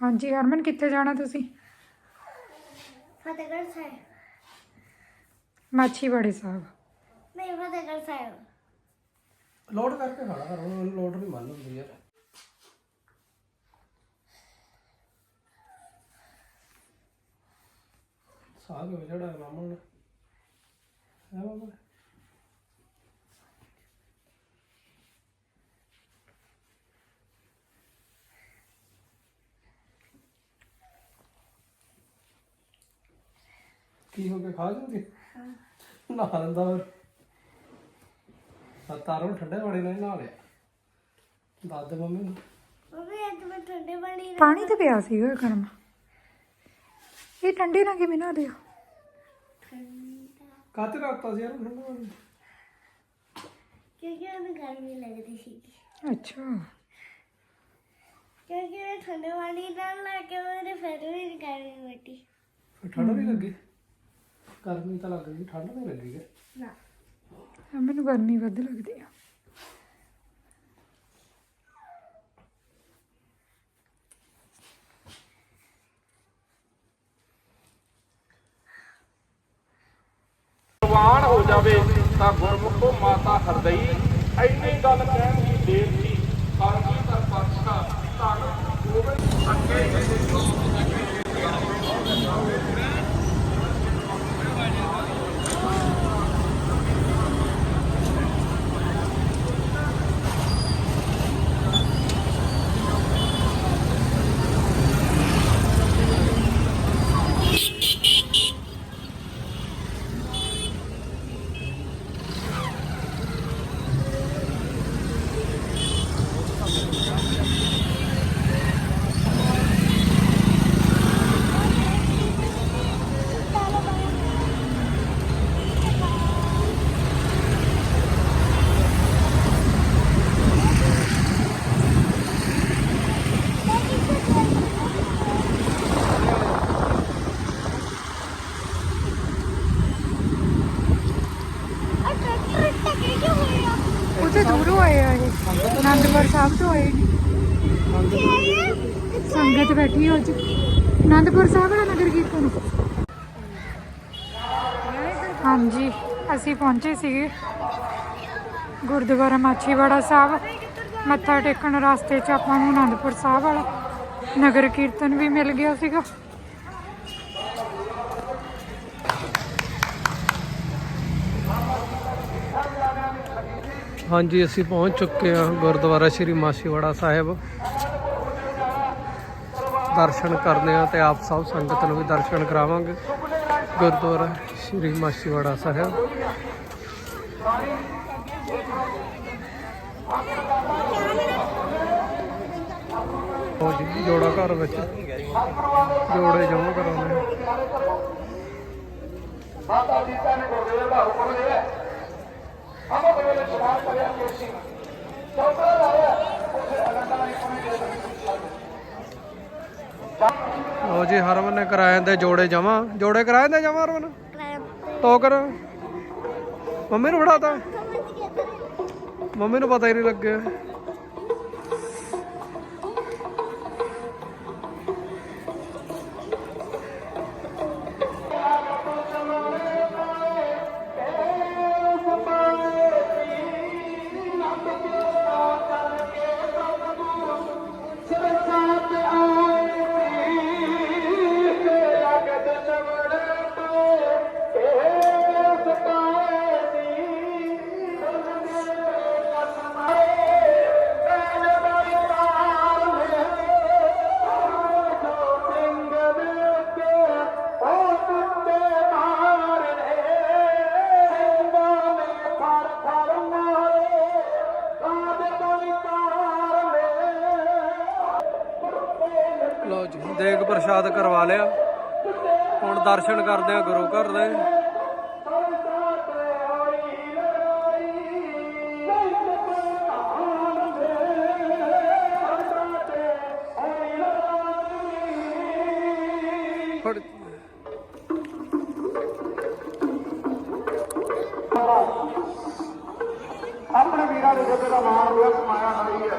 ਹਾਂਜੀ ਹਰਮਨ ਕਿੱਥੇ ਜਾਣਾ ਤੁਸੀਂ? ਫਤਿਹਗੜ੍ਹ ਸਾਹਿਬ। ਮਾਛੀਵਾੜੇ ਸਾਹਿਬ। ਨਹੀਂ ਫਤਿਹਗੜ੍ਹ ਸਾਹਿਬ। ਲੋਡ ਕਰਕੇ ਖਾਣਾ ਕਰ ਹੁਣ ਲੋਡ ਨਹੀਂ ਮੰਨ ਹੁੰਦੀ ਯਾਰ। ਸਾਗ ਹੋ ਜਿਹੜਾ ਮਾਮਾ ਨੇ। ਹੈ ਮਾਮਾ ਕੀ ਹੋ ਗਿਆ? ਖਾ ਜੂਗੀ ਨਾ ਲੈਂਦਾ ਫਿਰ। ਆ ਤਾਰੋਂ ਠੰਡੇ ਪਾਣੀ ਨਾਲ ਹੀ ਨਹਾ ਲਿਆ। ਦੱਸ ਦੇ ਮੰਮੀ ਨੂੰ। ਮੰਮੀ ਅੱਜ ਮੈਂ ਠੰਡੇ ਪਾਣੀ ਨਾਲ ਪਾਣੀ ਤੇ ਪਿਆ ਸੀਗਾ ਗਰਮ। ਇਹ ਠੰਡੇ ਨਾਲ ਕਿਵੇਂ ਨਾ ਦਿਓ ਕਾਤੇ ਰਾਤਾ ਸੀ ਯਾਰ ਠੰਡੇ ਪਾਣੀ ਕਿਉਂਕਿ ਉਹਨੂੰ ਗਰਮੀ ਲੱਗਦੀ ਸੀ ਅੱਛਾ। ਕਿਉਂਕਿ ਮੈਂ ਠੰਡੇ ਪਾਣੀ ਨਾਲ ਲਾ ਕੇ ਮੇਰੇ ਫਿਰ ਵੀ ਗਰਮੀ ਫਿਰ ਠੰਡ ਨਹੀਂ ਲੱਗੀ? ਗਰਮੀ ਤਾਂ ਲੱਗ ਗਈ ਠੰਡ ਨਹੀਂ ਲੱਗੀ ਕਿ ਨਾ ਮੈਨੂੰ ਗਰਮੀ ਵੱਧ ਲੱਗਦੀ ਆ। ਕੁਰਬਾਨ ਹੋ ਜਾਵੇ ਤਾਂ ਗੁਰਮੁਖੋ ਮਾਤਾ ਹਰਦਈ ਐਨੀ ਗੱਲ ਕਹਿਣ ਦੀ ਦੇਰ ਸੀ। ਕਰਗੀ ਤਾਂ ਪਾਤਸ਼ਾਹ ਧੰਨ। ਗੋਬਿੰਦ ਅੱਗੇ ਉਹ ਆਏ ਆ ਇਹ। ਆਨੰਦਪੁਰ ਸਾਹਿਬ ਤੋਂ ਆਏ। ਸੰਗਤ ਬੈਠੀ ਹੋ ਚ ਆਨੰਦਪੁਰ ਸਾਹਿਬ ਦਾ ਨਗਰ ਕੀਰਤਨ। ਹਾਂਜੀ, ਅਸੀਂ ਪਹੁੰਚੇ ਸੀਗੇ। ਗੁਰਦੁਆਰਾ ਮਾਛੀਵਾੜਾ ਸਾਹਿਬ। ਮੱਥਾ ਟੇਕਣ ਰਸਤੇ 'ਚ ਆਪਾਂ ਨੂੰ ਆਨੰਦਪੁਰ ਸਾਹਿਬ ਵਾਲਾ ਨਗਰ ਕੀਰਤਨ ਵੀ ਮਿਲ ਗਿਆ ਸੀਗਾ। ਹਾਂਜੀ, ਅਸੀਂ ਪਹੁੰਚ ਚੁੱਕੇ ਹਾਂ ਗੁਰਦੁਆਰਾ ਸ਼੍ਰੀ ਮਾਸੀਵਾੜਾ ਸਾਹਿਬ। ਦਰਸ਼ਨ ਕਰਨੇ ਆ ਤੇ ਆਪ ਸਭ ਸੰਗਤ ਨੂੰ ਵੀ ਦਰਸ਼ਨ ਕਰਾਵਾਂਗੇ। ਗੁਰਦੁਆਰਾ ਸ਼੍ਰੀ ਮਾਸੀਵਾੜਾ ਸਾਹਿਬ। ਹੋ ਜੀ, ਜੋੜਾ ਘਰ ਵਿੱਚ। ਜੋੜੇ ਜਮਾ ਕਰਾਉਣੇ ਆ। ਮਾਤਾ ਪਿਤਾ ਨੇ ਗੁਰਦੇਵ ਦਾ ਹੁਕਮ ਲਿਆ ਅਮਰ ਵੇਲੇ ਸਮਾਨ ਕਰਿਆ ਕਿ ਸੀ ਚੌਥਾ ਜੀ, ਹਰਮਨ ਨੇ ਕਰਾਏ ਦੇ ਜੋੜੇ ਜਮਾ। ਜੋੜੇ ਕਰਾਏ ਦੇ ਜਮਾ ਹਰਮਨ? ਤੋ ਕਰ ਮੰਮੀ ਨੂੰ ਫੜਾਤਾ? ਮੰਮੀ ਨੂੰ ਪਤਾ ਹੀ ਨਹੀਂ ਲੱਗਿਆ। ਲਓ ਜੀ, ਦੇਗ ਪ੍ਰਸ਼ਾਦ ਕਰਵਾ ਲਿਆ। ਹੁਣ ਦਰਸ਼ਨ ਕਰਦੇ ਆ ਗੁਰੂ ਘਰ ਦੇ। ਆਪਣੇ ਵੀਰਾਂ ਦੇ ਜੱਦੇ ਦਾ ਮਾਣ ਹੋਇਆ ਸਮਾਇਆ ਨਹੀਂ ਹੈ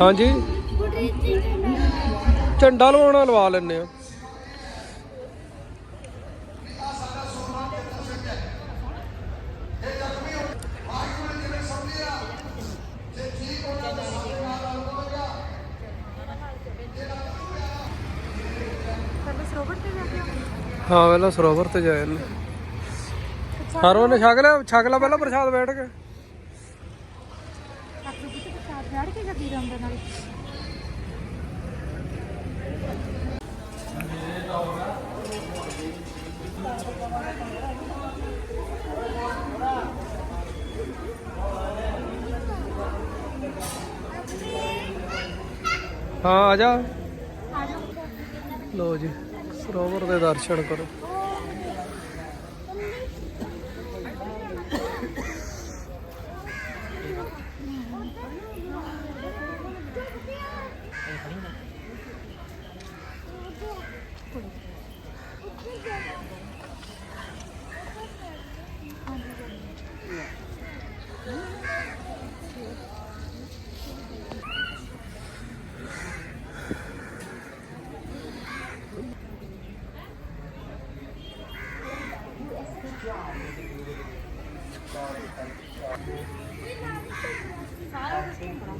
ਹਾਂਜੀ। ਝੰਡਾ ਲਵਾਉਣਾ ਲਵਾ ਲੈਨੇ ਆ ਹਾਂ ਪਹਿਲਾਂ ਸਰੋਵਰ ਤੇ ਜਾਏ ਨੇ ਹਰਮਨ ਨੇ ਛਕ ਲਿਆ ਛਕ ਲਿਆ ਪਹਿਲਾਂ ਪ੍ਰਸ਼ਾਦ ਬੈਠ ਕੇ ਆਪਣੇ ਕਿਤੇ ਸਾਥ ਬੈਠ ਕੇ ਗੱਡੀ ਰੰਗ ਨਾਲ ਹਾਂ ਆ ਜਾ। ਲੋ ਜੀ ਸਰੋਵਰ ਦੇ ਦਰਸ਼ਨ ਕਰੋ।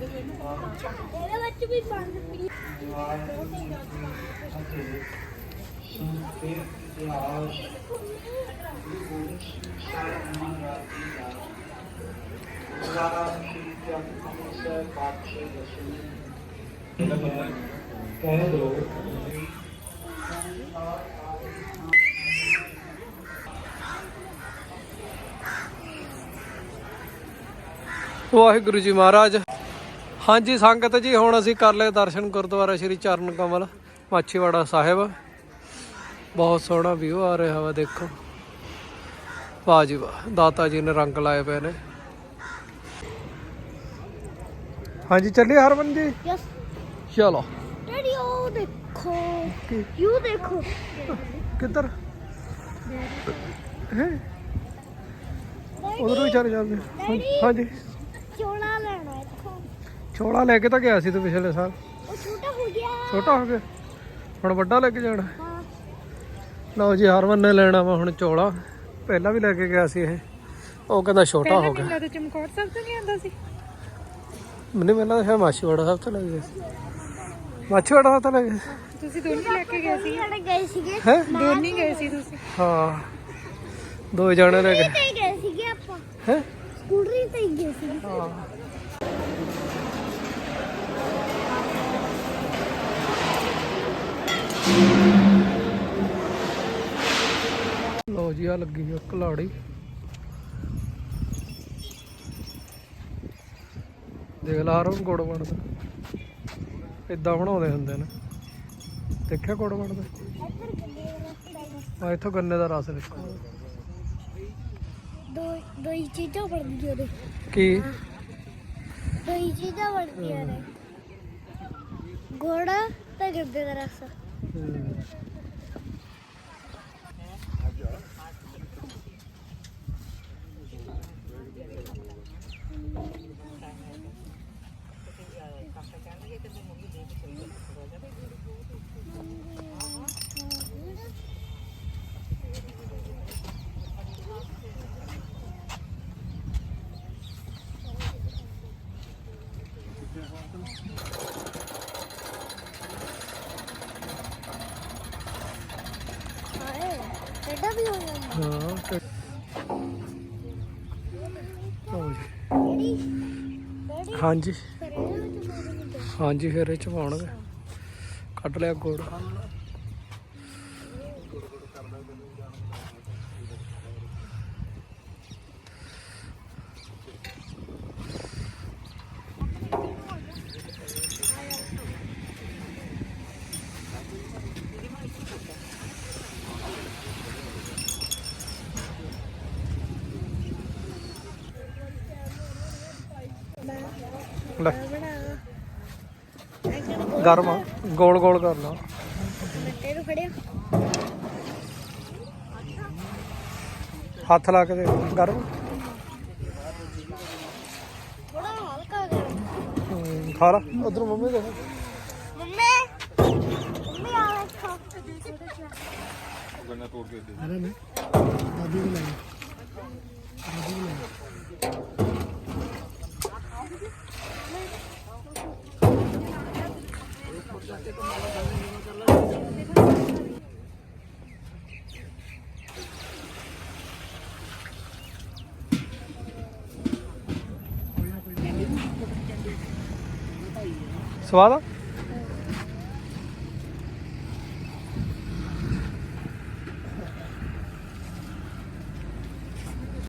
ਇਹਦੇ ਵਿੱਚ ਵੀ ਬੰਦ ਪੀ ਵਾਹਿਗੁਰੂ ਜੀ ਮਹਾਰਾਜ। ਹਾਂਜੀ ਸੰਗਤ ਜੀ ਹੁਣ ਅਸੀਂ ਕਰ ਲਏ ਦਰਸ਼ਨ ਗੁਰਦੁਆਰਾ ਸ੍ਰੀ ਚਰਨ ਕਮਲ ਮਾਛੀਵਾੜਾ ਸਾਹਿਬ। ਬਹੁਤ ਸੋਹਣਾ ਵਿਊ ਆ ਰਿਹਾ ਵਾ ਦੇਖੋ। ਵਾਹ ਜੀ ਵਾਹ ਦਾਤਾ ਜੀ ਨੇ ਰੰਗ ਲਾਏ ਪਏ ਨੇ। ਹਾਂਜੀ ਚੱਲੀਏ ਹਰਮਨ ਜੀ? ਯਸ ਚਲੋ। ਡੈਡੀ ਉਹ ਦੇਖੋ। ਯੂ ਦੇਖੋ। ਕਿੱਧਰ? ਹੈ ਉਧਰ ਵੀ ਚੱਲ ਜਾਂਦੇ। ਹਾਂਜੀ। ਚੋਲਾ ਛੋਲਾ ਲੈ ਕੇ ਤਾਂ ਗਿਆ ਸੀ ਤੂੰ ਪਿਛਲੇ ਸਾਲ। ਉਹ ਛੋਟਾ ਹੋ ਗਿਆ। ਛੋਟਾ ਹੋ ਗਿਆ? ਹੁਣ ਵੱਡਾ ਲੈ ਕੇ ਜਾਣਾ। ਹਾਂ। ਲਓ ਜੀ ਹਰਮਨ ਨੇ ਲੈਣਾ ਵਾ ਹੁਣ ਚੋਲਾ। ਪਹਿਲਾਂ ਵੀ ਲੈ ਕੇ ਗਿਆ ਸੀ ਇਹ। ਉਹ ਕਹਿੰਦਾ ਛੋਟਾ ਹੋ ਗਿਆ। ਪਹਿਲਾਂ ਤਾਂ ਚਮਕੌਰ ਸਾਹਿਬ ਤੋਂ ਨਹੀਂ ਆਉਂਦਾ ਸੀ। ਮੈਨੂੰ ਪਹਿਲਾਂ ਸ਼ਾਇਦ ਮਾਛੀਵਾੜਾ ਸਾਹਿਬ ਤੋਂ ਲੈ ਗਿਆ ਸੀ। ਮਾਛੀਵਾੜਾ ਸਾਹਿਬ ਤੋਂ ਲੈ ਗਿਆ ਤੁਸੀਂ ਦੋਨੇ ਲੈ ਕੇ ਗਏ ਸੀ। ਸਾਡੇ ਗਏ ਸੀਗੇ। ਹੈ? ਦੋਨੇ ਗਏ ਸੀ ਤੁਸੀਂ। ਹਾਂ। ਦੋ ਜਣੇ ਲੈ ਗਏ ਤੇ ਗਏ ਸੀਗੇ ਆਪਾਂ। ਹੈ? ਸਕੂਟਰੀ ਤੇ ਹੀ ਗਏ ਸੀਗੇ। ਹਾਂ। ਲਓ ਜੀ ਆ ਲੱਗੀ ਆ ਕਲਾੜੀ। ਦੇਖ ਲਾ ਰੋ ਗੁੜ ਬਣਦਾ। ਇਦਾਂ ਬਣਾਉਂਦੇ ਹੁੰਦੇ ਨੇ। ਦੇਖਿਆ ਗੁੜ ਬਣਦਾ? ਆ ਇੱਥੋਂ ਗੰਨੇ ਦਾ ਰਸ ਨਿਕਲਦਾ ਦੋ ਦੋ ਹੀ ਚੀਜ਼ਾਂ ਬਣਦੀਆਂ ਨੇ। ਕੀ? ਦੋ ਹੀ ਚੀਜ਼ਾਂ ਬਣਦੀਆਂ ਨੇ। ਗੁੜ ਤੇ ਗੱਦੇ ਦਾ ਰਸ। ਹਮ। ਹੋ ਜਾਂਦਾ ਹਾਂ ਹਾਂਜੀ। ਫਿਰ ਇਹਦੇ ਹਾਂਜੀ ਫਿਰ ਇਹ ਚ ਪਾਉਣਗੇ। ਕੱਢ ਲਿਆ ਗੁੜ। ਗਰਮ ਆ। ਗੋਲ ਗੋਲ ਕਰ ਲਾ। ਨੂੰ ਫੜਿਆ ਹੱਥ ਲਾ ਕੇ ਦੇ ਗਰਮ। ਥੋੜਾ ਹਲਕਾ ਖਾ ਲਾ। ਉਧਰ ਮੰਮੀ ਦੇ ਮੰਮੀ ਮੰਮੀ ਆ ਵੇਖੋ ਸਵਾਦ ਆ?